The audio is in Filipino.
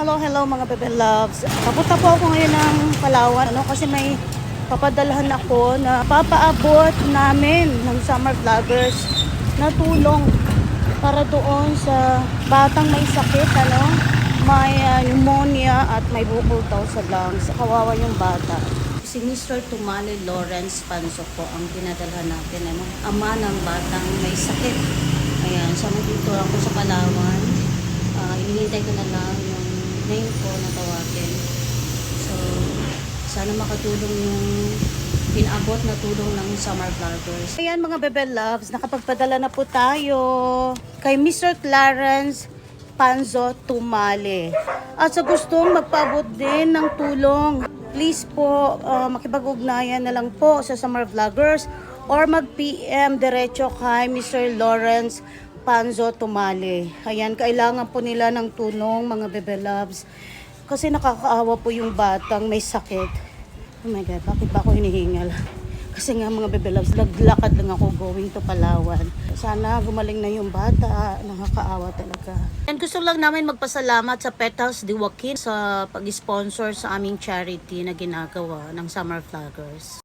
Hello, hello mga bebe loves. Papunta po ako ngayon ng Palawan ano, kasi may papadalhan ako na papaabot namin ng summer vloggers na tulong para doon sa batang may sakit, ano, may ah, pneumonia at may bukol daw sa lungs. Kawawa yung bata. Si Mr. Tumali Lawrence Panso po ang pinadalhan natin, ano, ama ng batang may sakit. Ayan, siya dito ako sa Palawan. Ah, inihintay ko na lang yung name ko na tawagin. So, sana makatulong yung pinabot na tulong ng summer vloggers. Ayan mga bebe loves, nakapagpadala na po tayo kay Mr. Clarence Panzo Tumale. At sa gustong magpaabot din ng tulong, please po ah, makipag-ugnayan na lang po sa summer vloggers or mag-PM diretso kay Mr. Lawrence Panzo Tumale. Ayan, kailangan po nila ng tulong mga bebe loves. Kasi nakakaawa po yung batang may sakit. Oh my God, bakit ba ako hinihingal? Kasi nga mga bebe loves, naglakad lang ako going to Palawan. Sana gumaling na yung bata. Nakakaawa talaga. And gusto lang namin magpasalamat sa Petals de Joaquin sa pag-sponsor sa aming charity na ginagawa ng Summer Vloggers.